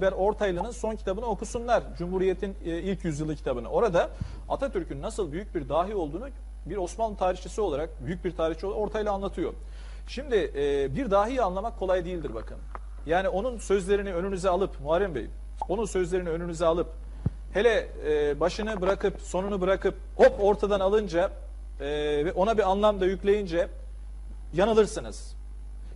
Ber Ortaylı'nın son kitabını okusunlar. Cumhuriyet'in e, ilk yüzyılı kitabını. Orada Atatürk'ün nasıl büyük bir dahi olduğunu bir Osmanlı tarihçisi olarak, büyük bir tarihçi olarak Ortaylı anlatıyor. Şimdi e, bir dahiyi anlamak kolay değildir bakın. Yani onun sözlerini önünüze alıp, Muharrem Bey, onun sözlerini önünüze alıp, hele e, başını bırakıp, sonunu bırakıp, hop ortadan alınca ve ona bir anlam da yükleyince yanılırsınız.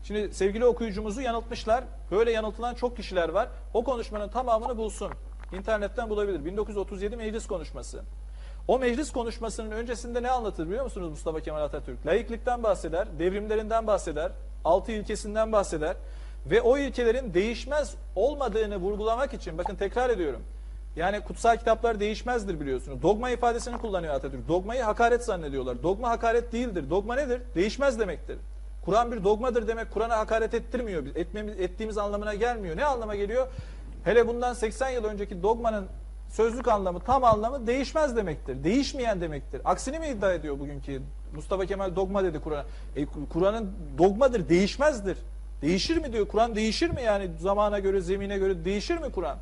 Şimdi sevgili okuyucumuzu yanıltmışlar. Böyle yanıltılan çok kişiler var. O konuşmanın tamamını bulsun. İnternetten bulabilir. 1937 meclis konuşması. O meclis konuşmasının öncesinde ne anlatır biliyor musunuz Mustafa Kemal Atatürk? Laiklikten bahseder, devrimlerinden bahseder, altı ilkesinden bahseder ve o ilkelerin değişmez olmadığını vurgulamak için bakın tekrar ediyorum. Yani kutsal kitaplar değişmezdir biliyorsunuz. Dogma ifadesini kullanıyor Atatürk. Dogmayı hakaret zannediyorlar. Dogma hakaret değildir. Dogma nedir? Değişmez demektir. Kur'an bir dogmadır demek Kur'an'a hakaret ettirmiyor. Etmemiz, ettiğimiz anlamına gelmiyor. Ne anlama geliyor? Hele bundan 80 yıl önceki dogmanın sözlük anlamı, tam anlamı değişmez demektir. Değişmeyen demektir. Aksini mi iddia ediyor bugünkü Mustafa Kemal dogma dedi Kur'an'a. E, Kur'an'ın dogmadır, değişmezdir. Değişir mi diyor. Kur'an değişir mi yani zamana göre, zemine göre değişir mi Kur'an?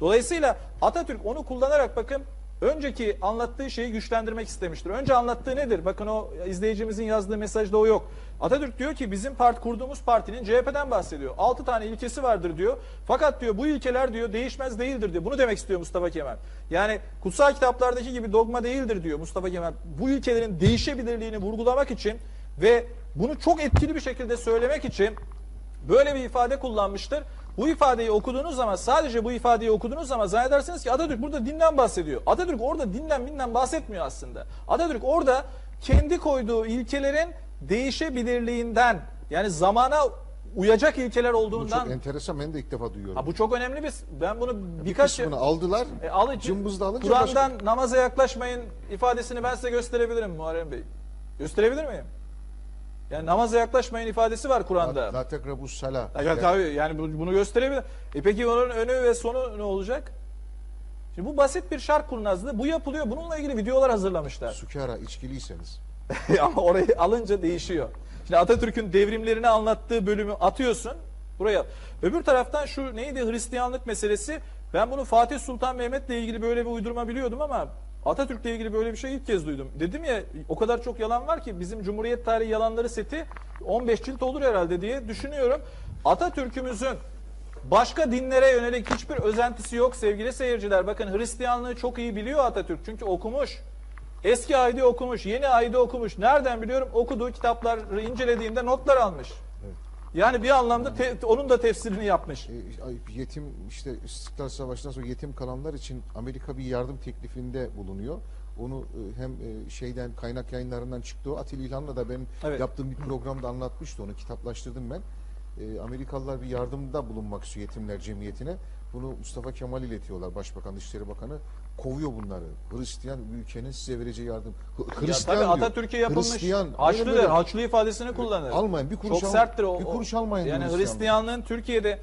Dolayısıyla Atatürk onu kullanarak bakın önceki anlattığı şeyi güçlendirmek istemiştir. Önce anlattığı nedir? Bakın o izleyicimizin yazdığı mesajda o yok. Atatürk diyor ki bizim part kurduğumuz partinin CHP'den bahsediyor. 6 tane ilkesi vardır diyor. Fakat diyor bu ilkeler diyor değişmez değildir diyor. Bunu demek istiyor Mustafa Kemal. Yani kutsal kitaplardaki gibi dogma değildir diyor Mustafa Kemal. Bu ilkelerin değişebilirliğini vurgulamak için ve bunu çok etkili bir şekilde söylemek için böyle bir ifade kullanmıştır. Bu ifadeyi okuduğunuz zaman sadece bu ifadeyi okuduğunuz zaman zannedersiniz ki Atatürk burada dinden bahsediyor. Atatürk orada dinden binden bahsetmiyor aslında. Atatürk orada kendi koyduğu ilkelerin değişebilirliğinden yani zamana uyacak ilkeler Bu olduğundan çok enteresan ben de ilk defa duyuyorum. Ha, bu çok önemli bir ben bunu bir birkaç kısmını aldılar. e, alıcı cımbızla alınca Kur'an'dan namaza yaklaşmayın ifadesini ben size gösterebilirim Muharrem Bey. Gösterebilir miyim? Yani namaza yaklaşmayın ifadesi var Kur'an'da. La tekrabus sala. Ya, tabii yani bu- bunu gösterebilir. E peki onun önü ve sonu ne olacak? Şimdi bu basit bir şark kurnazlığı. Bu yapılıyor. Bununla ilgili videolar hazırlamışlar. Sukara içkiliyseniz. Ama orayı alınca değişiyor. Şimdi Atatürk'ün devrimlerini anlattığı bölümü atıyorsun. Buraya. Öbür taraftan şu neydi Hristiyanlık meselesi. Ben bunu Fatih Sultan Mehmet'le ilgili böyle bir uydurma biliyordum ama Atatürk'le ilgili böyle bir şey ilk kez duydum. Dedim ya o kadar çok yalan var ki bizim Cumhuriyet Tarihi Yalanları seti 15 cilt olur herhalde diye düşünüyorum. Atatürk'ümüzün başka dinlere yönelik hiçbir özentisi yok sevgili seyirciler. Bakın Hristiyanlığı çok iyi biliyor Atatürk çünkü okumuş. Eski aydı okumuş, yeni aydı okumuş. Nereden biliyorum? Okuduğu kitapları incelediğinde notlar almış. Yani bir anlamda te- onun da tefsirini yapmış. E, yetim işte İstiklal Savaşı'ndan sonra yetim kalanlar için Amerika bir yardım teklifinde bulunuyor. Onu e, hem e, şeyden kaynak yayınlarından çıktı o Atil İlhan'la da benim Evet. yaptığım bir programda anlatmıştı onu kitaplaştırdım ben. Amerikalılar bir yardımda bulunmak istiyor yetimler cemiyetine. Bunu Mustafa Kemal iletiyorlar Başbakan Dışişleri Bakanı kovuyor bunları. Hristiyan ülkenin size vereceği yardım. Ya Hristiyan tabii diyor. Atatürk'e yapılmış Hristiyan. haçlı der, haçlı ifadesini kullanır. Almayın, bir kuruş Çok al- serttir o. bir kuruş almayın Yani Hristiyanlığı. Hristiyanlığın Türkiye'de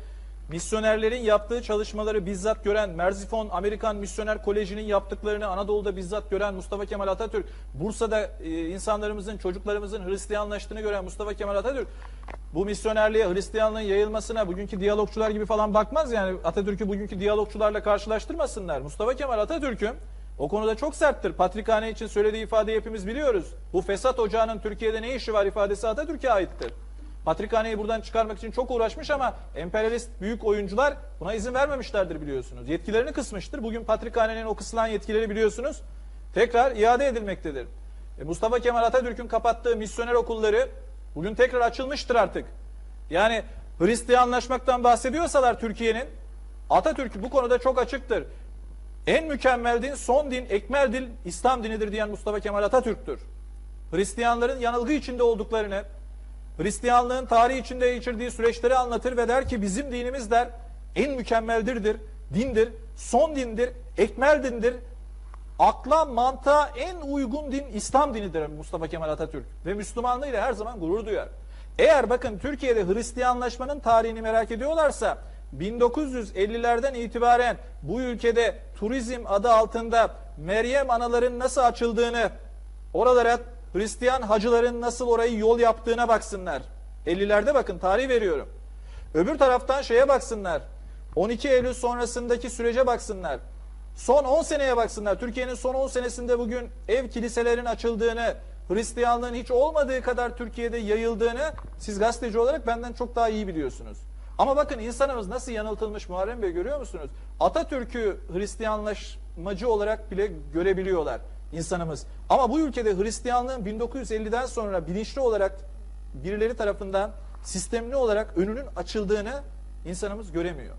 misyonerlerin yaptığı çalışmaları bizzat gören, Merzifon Amerikan Misyoner Koleji'nin yaptıklarını Anadolu'da bizzat gören Mustafa Kemal Atatürk, Bursa'da e, insanlarımızın, çocuklarımızın Hristiyanlaştığını gören Mustafa Kemal Atatürk, bu misyonerliğe, Hristiyanlığın yayılmasına bugünkü diyalogçular gibi falan bakmaz yani Atatürk'ü bugünkü diyalogçularla karşılaştırmasınlar. Mustafa Kemal Atatürk'ün o konuda çok serttir. Patrikhane için söylediği ifadeyi hepimiz biliyoruz. Bu fesat ocağının Türkiye'de ne işi var ifadesi Atatürk'e aittir. Patrikhaneyi buradan çıkarmak için çok uğraşmış ama emperyalist büyük oyuncular buna izin vermemişlerdir biliyorsunuz. Yetkilerini kısmıştır. Bugün Patrikhane'nin o kısılan yetkileri biliyorsunuz tekrar iade edilmektedir. E, Mustafa Kemal Atatürk'ün kapattığı misyoner okulları bugün tekrar açılmıştır artık. Yani Hristiyanlaşmaktan bahsediyorsalar Türkiye'nin Atatürk bu konuda çok açıktır. En mükemmel din, son din, ekmel din İslam dinidir diyen Mustafa Kemal Atatürk'tür. Hristiyanların yanılgı içinde olduklarını, Hristiyanlığın tarihi içinde geçirdiği süreçleri anlatır ve der ki bizim dinimiz der en mükemmeldirdir, dindir, son dindir, ekmel dindir. Akla, mantığa en uygun din İslam dinidir Mustafa Kemal Atatürk. Ve Müslümanlığıyla her zaman gurur duyar. Eğer bakın Türkiye'de Hristiyanlaşmanın tarihini merak ediyorlarsa 1950'lerden itibaren bu ülkede turizm adı altında Meryem anaların nasıl açıldığını, oralara Hristiyan hacıların nasıl orayı yol yaptığına baksınlar. 50'lerde bakın tarih veriyorum. Öbür taraftan şeye baksınlar. 12 Eylül sonrasındaki sürece baksınlar. Son 10 seneye baksınlar. Türkiye'nin son 10 senesinde bugün ev kiliselerin açıldığını, Hristiyanlığın hiç olmadığı kadar Türkiye'de yayıldığını siz gazeteci olarak benden çok daha iyi biliyorsunuz. Ama bakın insanımız nasıl yanıltılmış Muharrem Bey görüyor musunuz? Atatürk'ü Hristiyanlaşmacı olarak bile görebiliyorlar insanımız. Ama bu ülkede Hristiyanlığın 1950'den sonra bilinçli olarak birileri tarafından sistemli olarak önünün açıldığını insanımız göremiyor.